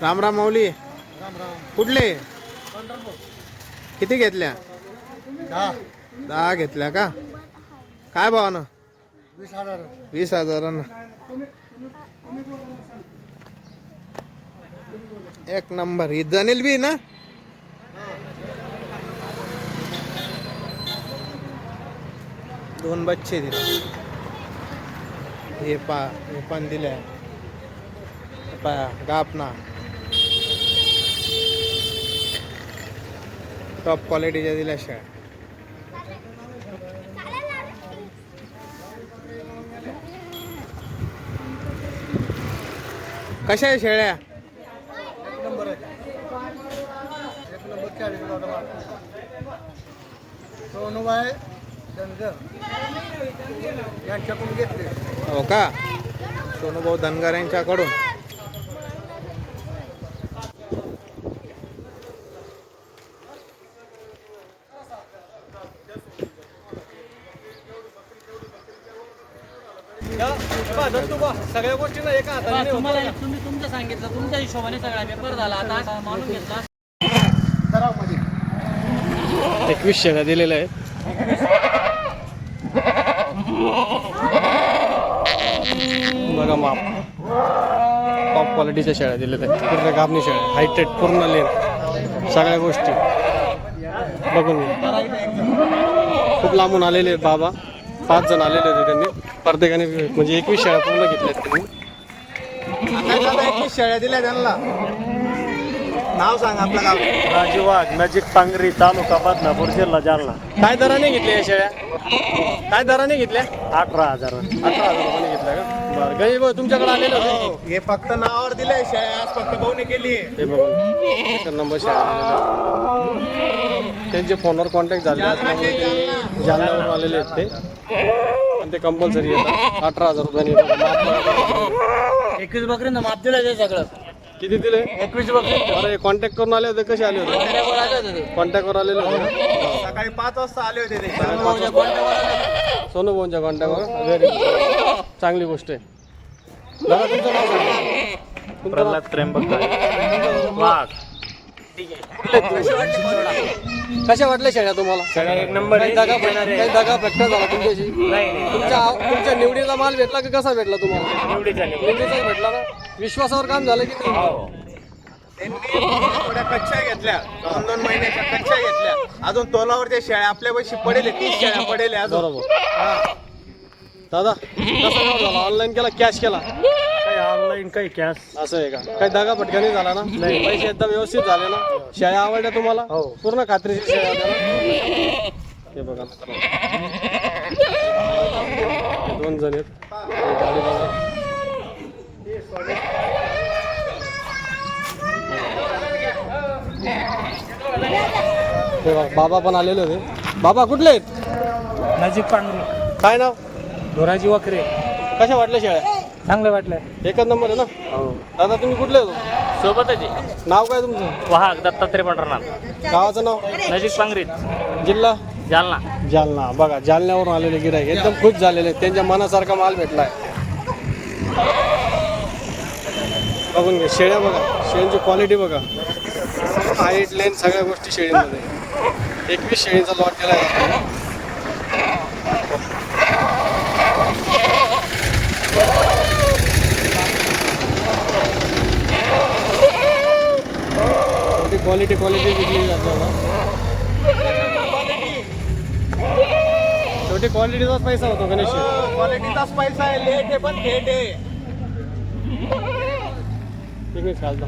राम राम माऊली. कुठले? किती घेतल्या? दहा. घेतल्या का? काय भावानं? वीस हजार. वीस हजारानं. एक नंबर. ही जनेल बी ना? दोन बच्चे दिले. हे पा हे पण दिले. पा गापना टॉप क्वालिटीच्या दिल्या शेळ्या कशा आहे शेळ्या? एक नंबर एक नंबर सोनूबाई धनगर यांच्याकडून घेतले हो का? सोनूभाऊ धनगर यांच्याकडून. सगळ्या गोष्टी ना एका हा, तुम्हाला तुम्ही तुमचं सांगितलं तुमच्या हिशोबाने सगळा पेपर झाला. आता मानून घेतला एकवीस शेळ्या दिलेल्या आहेत. बघा माप. टॉप क्वालिटीच्या शेळ्या दिलेल्या आहेत. पूर्ण गाबणी शेळ्या. हायटेड पूर्ण लेन सगळ्या गोष्टी. बघून घ्या. खूप लांबून आलेले आहेत बाबा. पाच जण आलेले होते त्यांनी. प्रत्येकाने म्हणजे एकवीस शेळ्या पूर्ण घेतल्यात त्यांनी एकवीस शेळ्या दिल्या त्यांना. नाव सांग आपलं गाव. राजू वाघ नजीक पांगरी तालुका बदनापूर जिल्हा जालना. काय दराने घेतल्या या शेळ्या काय दराने घेतल्या? अठरा हजार अठरा हजार रुपयाने घेतल्या का? बरं भाऊ तुमच्याकडे आलेलं होते. हे. फक्त नावावर दिलंय शेळ्या आज फक्त भाऊने केली हे नंबर शेळ्या त्यांचे फोनवर कॉन्टॅक्ट झाले. जालन्यावरून आलेले आहेत ते. आणि ते कंपल्सरी येतात अठरा हजार रुपयाने येतात. एकवीस बकरीनं माप दिलं ते सगळं. किती दिले? एकवीस बकरी. अरे कॉन्टॅक्ट करून आले होते कसे आले होते? ते. कॉन्टॅक्टवर आलेले होते. सकाळी पाच वाजता आले होते ते? सोनू भाऊंच्या कॉन्टॅक्टवर व्हेरी चांगली गोष्ट आहे. दादा तुमचं नाव सांगा. तुमचं नाव? प्रल्हाद त्र्यंबक. वाघ. कशा वाटल्या शेळ्या तुम्हाला? एक नंबर काही दगा काही दगा फॅक्टर झाला तुमच्याशी? तुमच्या तुमच्या निवडीचा माल भेटला की कसा भेटला तुम्हाला? निवडीचाच भेटला ना? विश्वासावर काम झालं की नाही? थोड्या कच्च्या घेतल्या. दोन दोन महिन्याच्या कच्च्या घेतल्या. अजून तोलावरच्या शेळ्या आपल्या पैसे पडेल तीस शेळ्या पडेल बरोबर. दादा कसा झाला? ऑनलाईन केला कॅश केला? ऑनलाईन काही कॅश? असं आहे का? काही दगा फटका नाही झाला ना? नाही. पैसे एकदम व्यवस्थित झाले ना? शेळ्या आवडल्या तुम्हाला? हो. पूर्ण होत्या ना? हे बघा. मित्रांनो. दोन जण आहेत. हे गाडी बघा. हे बघा, बाबा पण आलेले होते. बाबा कुठले आहेत? नजीक पांगरी काय नाव? धोराजी वखरे कशा वाटल्या शेळ्या चांगलं वाटलं. एकच नंबर आहे ना? हो. दादा तुम्ही कुठले होतो सोबतच आहे. नाव काय तुमचं? वाहक दत्तात्रय पंढरनाथ गावाचं नाव? नजीक पांगरीत. जिल्हा? जालना. जालना. बघा जालन्यावरून आलेले गिराईक एकदम खुश झालेले आहेत. त्यांच्या मनासारखा माल भेटलाय. बघून घ्या शेळ्या बघा. शेळ्यांची क्वालिटी बघा. हाईट लेन सगळ्या गोष्टी शेळीमध्ये. एकवीस शेळीचा लॉट केला आहे क्वालिटी क्वालिटी विकली जाते. शेवटी क्वालिटीचाच पैसा होतो गणेश. क्वालिटीचाच पैसा आहे लेट आहे पण थेट आहे. मिनिट खालचा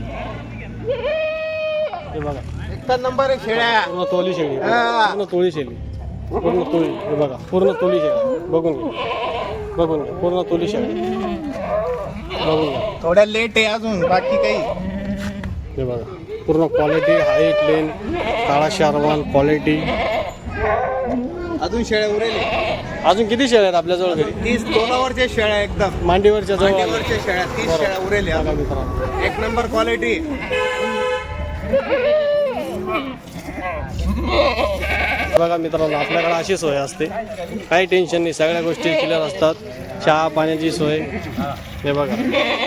हे बघा. एकटा नंबर आहे शेळ्या. पूर्ण तोली शेळी. पूर्ण तोळी शेळी. पूर्ण तोळी हे बघा. पूर्ण तोली शेळी. बघून घ्या. बघून घ्या. पूर्ण तोली शेळी. बघून घ्या. थोड्या लेट आहे अजून बाकी काही. हे बघा. पूर्ण क्वालिटी हाईट लेन काळा शारवाल क्वालिटी अजून शेळ्या उरेले? अजून किती शेळ्या आहेत आपल्याजवळ घरी? तीस तोलावरच्या शेळ्या एकदम. मांडीवरच्या मांडीवरच्या शेळ्या तीस शेळ्या उरेले एक नंबर क्वालिटी बघा मित्रांनो आपल्याकडे अशी सोय असते. काही टेन्शन नाही सगळ्या गोष्टी क्लिअर असतात. चहा पाण्याची सोय. हे बघा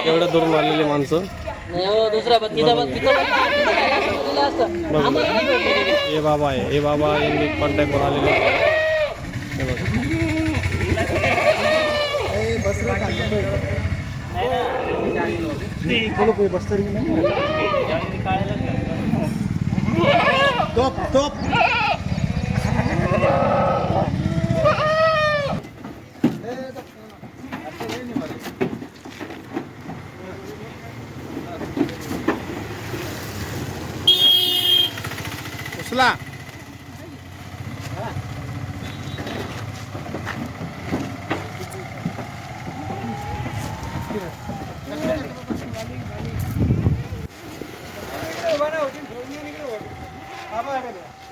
एवढं दुरून आलेली माणसं. नाही हो दुसरा बघ तिथं दिलं असतं आम्हाला नाही भेटलं. हे बाबा आहे हे बाबा यांनी कॉन्टॅक्टवर आलेले आहेत. हे बघा टोप टोप उचला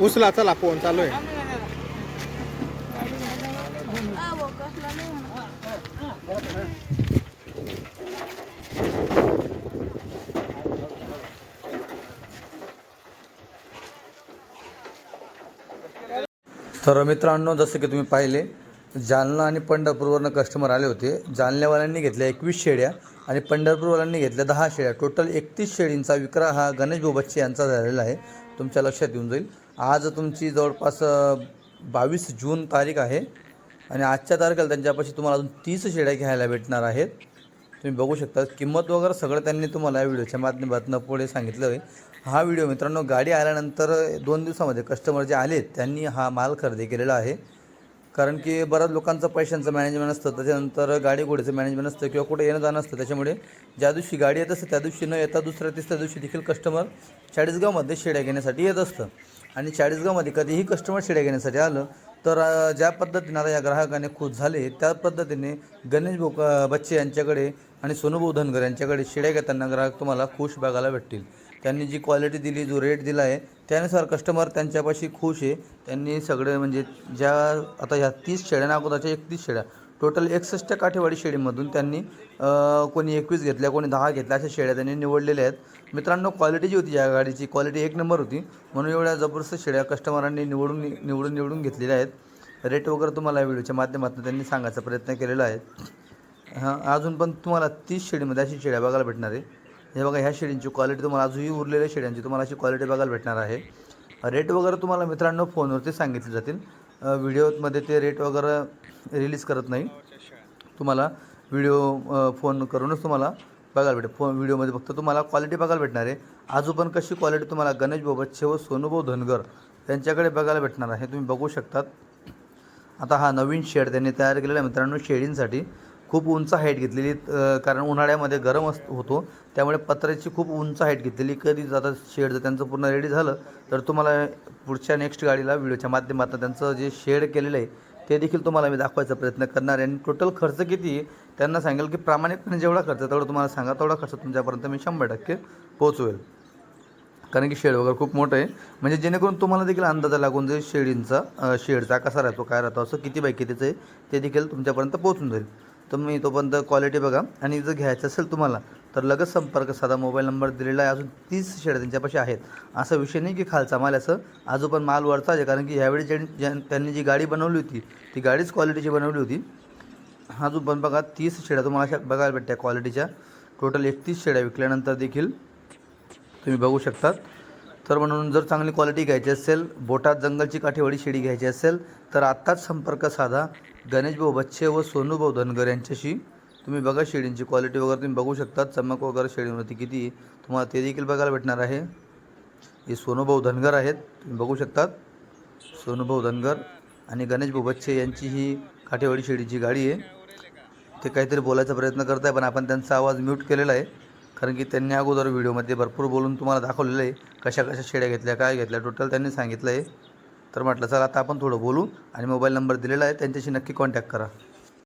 उचला चला फोन चालू आहे. तर मित्रांनो जसं की तुम्ही पाहिले जालना आणि पंढरपूरवरनं कस्टमर आले होते. जालन्यावाल्यांनी घेतल्या एकवीस शेळ्या आणि पंढरपूरवाल्यांनी घेतल्या दहा शेळ्या. टोटल एकतीस शेळींचा विक्रा हा गणेश बोबच्चे यांचा झालेला आहे. तुमच्या लक्षात येऊन जाईल. आज तुमची जवळपास बावीस जून तारीख आहे आणि आजच्या तारखेला त्यांच्यापाशी तुम्हाला अजून तीस शेळ्या घ्यायला भेटणार आहेत. तुम्ही बघू शकता किंमत वगैरे सगळं त्यांनी तुम्हाला या व्हिडिओच्या माध्यमातून पुढे सांगितलं आहे. हा व्हिडिओ मित्रांनो गाडी आल्यानंतर दोन दिवसामध्ये कस्टमर जे आले त्यांनी हा माल खरेदी केलेला आहे. कारण की बऱ्याच लोकांचं पैशांचं मॅनेजमेंट असतं त्याच्यानंतर गाडी घोड्याचं मॅनेजमेंट असतं किंवा कुठे येणं जाणं असतं त्याच्यामुळे ज्या दिवशी गाडी येत असते त्या दिवशी न येता दुसऱ्या तिसऱ्या दिवशी देखील कस्टमर चाळीसगावमध्ये शेड्या घेण्यासाठी येत असतं. आणि चाळीसगावमध्ये कधीही कस्टमर शेड्या घेण्यासाठी आलं तर ज्या पद्धतीने आता या ग्राहकाने खुश झाले त्या पद्धतीने गणेश भोक बच्चे यांच्याकडे आणि सोनूभाऊ धनगर यांच्याकडे शिड्या घेताना ग्राहक तुम्हाला खुश बघायला भेटतील. त्यांनी जी क्वालिटी दिली जो रेट दिला आहे त्यानुसार कस्टमर त्यांच्यापाशी खुश आहे. त्यांनी सगळे म्हणजे ज्या आता ह्या तीस शेळ्या अगोदरच्या एकतीस शेळ्या टोटल एकसष्ट काठेवाडी शेळीमधून त्यांनी कोणी एकवीस घेतल्या कोणी दहा घेतल्या अशा शेळ्या त्यांनी निवडलेल्या आहेत. मित्रांनो क्वालिटी जी होती या गाडीची क्वालिटी एक नंबर होती. म्हणून एवढ्या जबरदस्त शेळ्या कस्टमरांनी निवडून निवडून निवडून घेतलेल्या आहेत. रेट वगैरे तुम्हाला व्हिडिओच्या माध्यमातून त्यांनी सांगायचा प्रयत्न केलेला आहे. हां अजून पण तुम्हाला तीस शेळीमध्ये अशी शेळ्या बघायला भेटणार आहे. हे बघा ह्या शेळींची क्वालिटी तुम्हाला अजूनही उरलेल्या शेळ्यांची तुम्हाला अशी क्वालिटी बघायला भेटणार आहे. रेट वगैरे तुम्हाला मित्रांनो फोनवरती सांगितले जातील. व्हिडिओमध्ये ते रेट वगैरे रिलीज करत नाही. तुम्हाला व्हिडिओ फोन करूनच तुम्हाला बघायला भेटेल. फोन व्हिडिओमध्ये फक्त तुम्हाला क्वालिटी बघायला भेटणार आहे. आजू पण कशी क्वालिटी तुम्हाला गणेश बोबच्छे व सोनूभाऊ धनगर यांच्याकडे बघायला भेटणार आहे. तुम्ही बघू शकतात. आता हा नवीन शेड त्यांनी तयार केलेला आहे मित्रांनो शेडींसाठी. खूप उंच हाईट घेतलेली कारण उन्हाळ्यामध्ये गरम अस होतो. त्यामुळे पत्र्याची खूप उंच हाईट घेतलेली. कधी जाता शेड जर त्यांचं पूर्ण रेडी झालं तर तुम्हाला पुढच्या नेक्स्ट गाडीला व्हिडिओच्या माध्यमातून त्यांचं जे शेड केलेलं आहे ते देखील तुम्हाला मी दाखवायचा प्रयत्न करणार आहे. आणि टोटल खर्च किती आहे त्यांना सांगेल की प्रामाणिकपणे म्हणजे जेवढा खर्च आहे तेवढा तुम्हाला सांगा. तेवढा खर्च तुमच्यापर्यंत मी शंभर टक्के पोहोचवेल. कारण की शेड वगैरे खूप मोठं आहे. म्हणजे जेणेकरून तुम्हाला देखील अंदाजा लागून जाईल शेडींचा शेडचा कसा राहतो काय राहतो असं किती बाय कितीचं आहे ते देखील तुमच्यापर्यंत पोहोचून जाईल. तुम्ही तोपर्यंत क्वालिटी बघा. आणि जर घ्यायचं असेल तुम्हाला तर लगेच संपर्क साधा. मोबाईल नंबर दिलेला आहे अजून तीस शेड त्यांच्यापाशी आहेत. असा विषय नाही की खालचा माल असं. अजून पण माल वरचाच आहे कारण की ह्यावेळी ज्यांनी त्यांनी जी गाडी बनवली होती ती गाडीच क्वालिटीची बनवली होती. अजून पण बघा तीस शेड्या तुम्हाला अशा बघायला भेटत्या क्वालिटीच्या टोटल एकतीस शेड्या विकल्यानंतर देखील तुम्ही बघू शकतात. तर म्हणून जर चांगली क्वालिटी घ्यायची असेल बोटात जंगलची काठेवाडी शेडी घ्यायची असेल तर आत्ताच संपर्क साधा. गणेशभाऊ बच्चे व सोनूभाऊ धनगर यांच्याशी तुम्ही बघा शेळींची क्वालिटी वगैरे तुम्ही बघू शकता. चमक वगैरे शेळींवरती किती आहे. तुम्हाला ते देखील बघायला भेटणार आहे. हे सोनूभाऊ धनगर आहेत तुम्ही बघू शकतात सोनूभाऊ धनगर आणि गणेशभाऊ बच्चे यांची ही काठेवाडी शेळीची गाडी आहे. ते काहीतरी बोलायचा प्रयत्न करत आहे पण आपण त्यांचा आवाज म्यूट केलेला आहे. कारण की त्यांनी अगोदर व्हिडिओमध्ये भरपूर बोलून तुम्हाला दाखवलेलं आहे कशा कशा शेड्या घेतल्या काय घेतल्या. टोटल त्यांनी सांगितलं आहे. तर म्हटलं चला आता आपण थोडं बोलू आणि मोबाईल नंबर दिलेला आहे त्यांच्याशी नक्की कॉन्टॅक्ट करा.